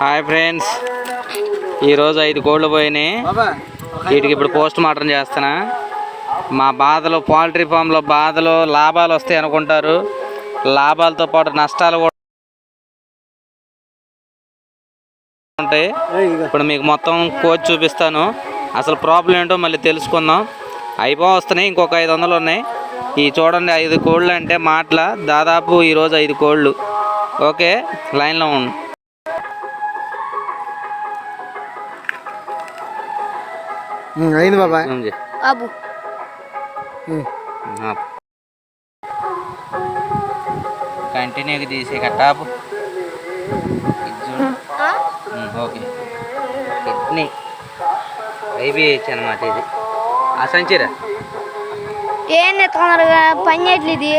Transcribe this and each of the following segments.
Hi friends. ఈరోజు ఐదు కోళ్ళు పోయినాయి. వీటికి ఇప్పుడు పోస్ట్ మార్టం చేస్తున్నా. మా బాధలు పౌల్ట్రీ ఫామ్లో బాధలు లాభాలు వస్తాయి అనుకుంటారు. లాభాలతో పాటు నష్టాలు కూడా ఉంటాయి. ఇప్పుడు మీకు మొత్తం కోచ్ చూపిస్తాను. అసలు ప్రాబ్లం ఏంటో మళ్ళీ తెలుసుకుందాం. అయిపో వస్తున్నాయి ఇంకొక ఐదు వందలు ఉన్నాయి. ఈ చూడండి ఐదు కోళ్ళు అంటే మాటల. దాదాపు ఈరోజు ఐదు కోళ్ళు. ఓకే లైన్లో ఉండు. అయింది బాబాయ్. ఆపు. కంటిన్యూగా తీసే కట్టాపు ఓకే. కిడ్నీ. ఐబిహెచ్ అనమాట ఇది. ఆ సంచిరా? ఏంది తొందరగా పని చేయట్లేదు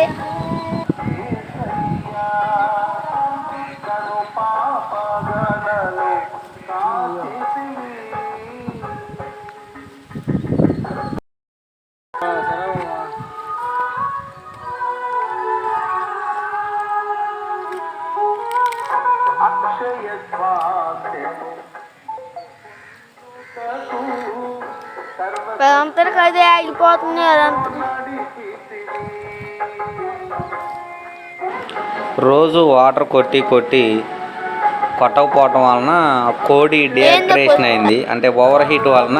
అదంతటికి అదే ఆగిపోతుంది అదంతా రోజు వాటర్ కొట్టి కొట్టి కొట్టకపోవటం వలన కోడి డియాక్టివేషన్ అయింది. అంటే ఓవర్ హీట్ వలన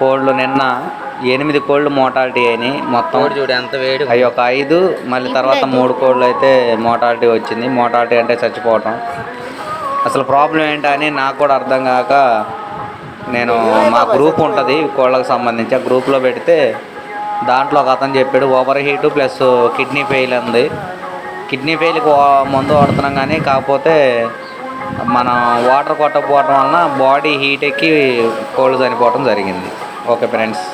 కోళ్ళు నిన్న ఎనిమిది కోళ్ళు మోటాలిటీ అయినాయి మొత్తం. చూడు ఎంత వేడి అవి ఒక ఐదు మళ్ళీ తర్వాత మూడు కోళ్ళు అయితే మోటాలిటీ వచ్చింది. మోటాలిటీ అంటే చచ్చిపోవటం. అసలు ప్రాబ్లం ఏంటని నాకు కూడా అర్థం కాక నేను మా గ్రూప్ ఉంటుంది కోళ్ళకు సంబంధించి. ఆ గ్రూప్లో పెడితే దాంట్లో ఒక అతను చెప్పాడు over heat plus kidney fail ఉంది కిడ్నీ ఫెయిల్కి మందు వాడుతున్నాం కానీ కాకపోతే మనం వాటర్ కొట్టకపోవడం వలన బాడీ హీట్ ఎక్కి కోళ్ళు చనిపోవడం జరిగింది. Okay friends.